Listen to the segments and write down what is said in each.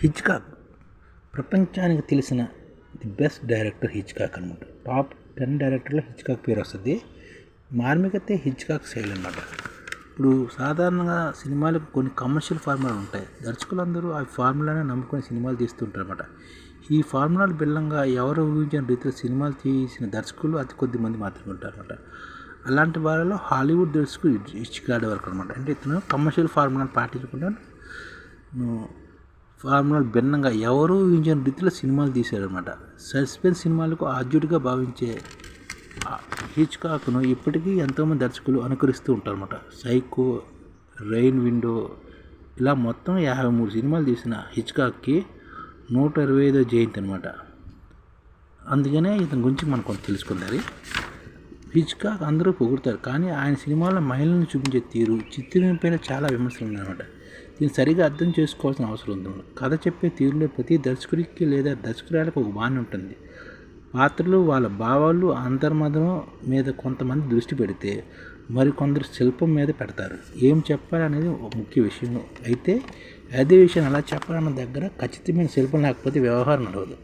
Hitchcock. ప్రపంచానికి తెలిసిన the best director Hitchcock అనమాట టాప్ టెన్ డైరెక్టర్లో హిచ్కాక్ పేరు వస్తుంది. మార్మికతే హిచ్కాక్ శైలి అనమాట ఇప్పుడు సాధారణంగా సినిమాలకు కొన్ని కమర్షియల్ ఫార్ములాలు ఉంటాయి. దర్శకులందరూ ఆ ఫార్ములానే నమ్ముకొని సినిమాలు తీస్తుంటారు అనమాట ఈ ఫార్ములాలు భిన్నంగా ఎవరు ఊహించిన రీతిలో సినిమాలు తీసిన దర్శకులు అతి కొద్ది మంది మాత్రమే ఉంటారు అనమాట అలాంటి వారిలో హాలీవుడ్ దర్శకుడు ఇచ్చిగాడే వరకు అనమాట అంటే ఇతను కమర్షియల్ ఫార్ములాను పాటించకుండా ఫార్ములా భిన్నంగా ఎవరూ ఊహించిన రీతిలో సినిమాలు తీశారనమాట సస్పెన్స్ సినిమాలకు ఆద్యుడిగా భావించే హిచ్కాక్ను ఇప్పటికీ ఎంతోమంది దర్శకులు అనుకరిస్తూ ఉంటారన్నమాట. సైకో రెయిన్ విండో ఇలా మొత్తం యాభై మూడు సినిమాలు తీసిన హిచ్కాక్కి నూట ఇరవై ఐదో జయంతి అనమాట అందుకనే ఇతని గురించి మనం కొంత తెలుసుకుందాం హిచ్కాక్ అందరూ పొగుడతారు. కానీ ఆయన సినిమాలో మహిళలను చూపించే తీరు చిత్రీకరణ చాలా విమర్శలు ఉన్నాయన్నమాట దీన్ని సరిగా అర్థం చేసుకోవాల్సిన అవసరం ఉంది. కథ చెప్పే తీరులో ప్రతి దర్శకుడికి లేదా దర్శకురాలకు ఒక బాణి ఉంటుంది. పాత్రలు వాళ్ళ భావాలు అంతర్మదం మీద కొంతమంది దృష్టి పెడితే మరికొందరు శిల్పం మీద పెడతారు. ఏం చెప్పాలనేది ఒక ముఖ్య విషయం. అయితే అదే విషయం అలా చెప్పాలన్న దగ్గర ఖచ్చితమైన శిల్పం లేకపోతే వ్యవహారం నడవదు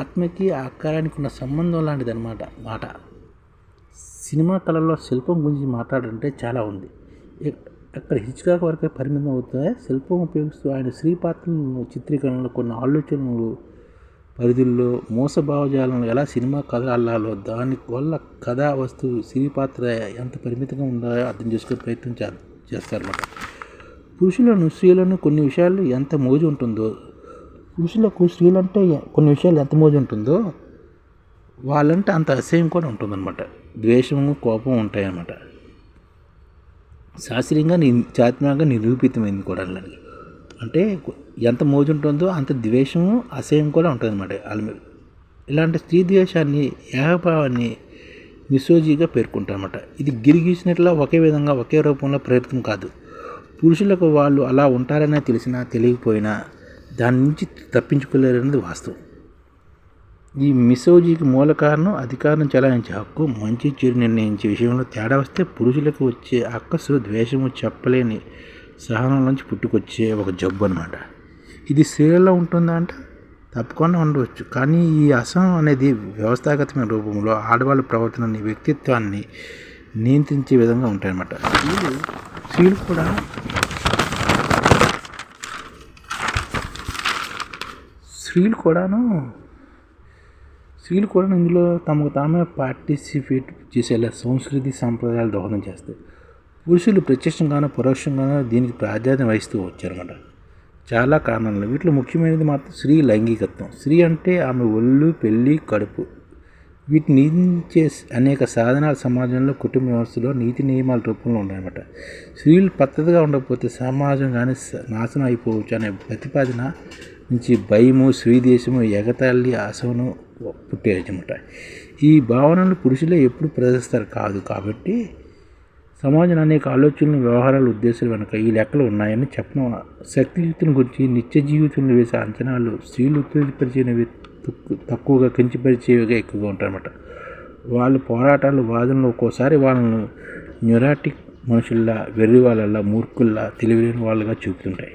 ఆత్మకి ఆకారానికి ఉన్న సంబంధం లాంటిది అనమాట మాట. సినిమా కళలో శిల్పం గురించి మాట్లాడాలంటే చాలా ఉంది. అక్కడ హిచ్కాక్ వరకే పరిమితం అవుతాయి శిల్పం ఉపయోగిస్తూ ఆయన స్త్రీ పాత్రలను చిత్రీకరణలో కొన్ని ఆలోచనలు పరిధుల్లో మోసభావజాలను ఎలా సినిమా కథ అల్లాలో దాని వల్ల కథా వస్తువు స్త్రీ పాత్ర ఎంత పరిమితంగా ఉండాలో అర్థం చేసుకునే ప్రయత్నం చేస్తారన్నమాట. పురుషులను స్త్రీలను కొన్ని విషయాలు ఎంత మోజు ఉంటుందో పురుషులకు స్త్రీలంటే కొన్ని విషయాలు ఎంత మోజు ఉంటుందో వాళ్ళంటే అంత అసహ్యం కూడా ఉంటుందన్నమాట. ద్వేషము కోపం ఉంటాయన్నమాట. శాస్త్రీయంగా ని చాత్మకంగా నిరూపితమైంది కూడా అలాగే. అంటే ఎంత మోజు ఉంటుందో అంత ద్వేషము అసహ్యం కూడా ఉంటుంది అనమాట వాళ్ళ మీద. ఇలాంటి స్త్రీ ద్వేషాన్ని ఏహభావాన్ని మిసోజీగా పేర్కొంటారన్నమాట. ఇది గిరిగీసినట్లా ఒకే విధంగా ఒకే రూపంలో ప్రయత్నం కాదు. పురుషులకు వాళ్ళు అలా ఉంటారనే తెలిసినా తెలియకపోయినా దాని నుంచి తప్పించుకోలేరనేది వాస్తవం. ఈ మిసోజీకి మూల కారణం అధికారం చెలాయించే హక్కు మంచి చెడు నిర్ణయించే విషయంలో తేడా వస్తే పురుషులకు వచ్చే అక్కసు ద్వేషము చెప్పలేని సహనం నుంచి పుట్టుకొచ్చే ఒక జబ్బు అనమాట ఇది స్త్రీలలో ఉంటుందా అంటే? తప్పకుండా ఉండవచ్చు. కానీ ఈ అసహనం అనేది వ్యవస్థాగతమైన రూపంలో ఆడవాళ్ళ ప్రవర్తనని వ్యక్తిత్వాన్ని నియంత్రించే విధంగా ఉంటాయన్నమాట. స్త్రీలు స్త్రీలు కూడా స్త్రీలు కూడాను స్త్రీలు కూడా ఇందులో తమకు తామే పార్టిసిపేట్ చేసేలా సంస్కృతి సాంప్రదాయాలు దోహదం చేస్తాయి. పురుషులు ప్రత్యక్షంగానో పరోక్షంగానో దీనికి ప్రాధాన్యత వహిస్తూ వచ్చారన్నమాట. చాలా కారణాలు. వీటిలో ముఖ్యమైనది మాత్రం స్త్రీ లైంగికత్వం. స్త్రీ అంటే ఆమె ఒళ్ళు పెళ్ళి కడుపు. వీటిని నిందించే అనేక సాధనాలు సమాజంలో కుటుంబ వ్యవస్థలో నీతి నియమాల రూపంలో ఉన్నాయన్నమాట. స్త్రీలు పద్ధతిగా ఉండకపోతే సమాజం కానీ నాశనం అయిపోవచ్చు అనే ప్రతిపాదన నుంచి భయము స్వీదేశము ఎగతాళి ఆశను పుట్టేయన్నమాట ఈ భావనలు పురుషులే ఎప్పుడు ప్రదర్శిస్తారు కాదు కాబట్టి సమాజం అనేక ఆలోచనలు వ్యవహారాలు ఉద్దేశాలు వెనక ఈ లెక్కలు ఉన్నాయని చెప్పడం శక్తియుక్తుని గురించి నిత్య జీవితంలో వేసే అంచనాలు స్త్రీలు ఉత్తేజపరిచినవి తక్కువగా కించపరిచేవిగా ఎక్కువగా ఉంటారన్నమాట వాళ్ళ పోరాటాలు వాదనలు ఒక్కోసారి వాళ్ళను న్యూరాటిక్ మనుషుల్లా వెర్రి వాళ్ళల్లా మూర్ఖుల్లా తెలివిలేని వాళ్ళుగా చూపుతుంటాయి.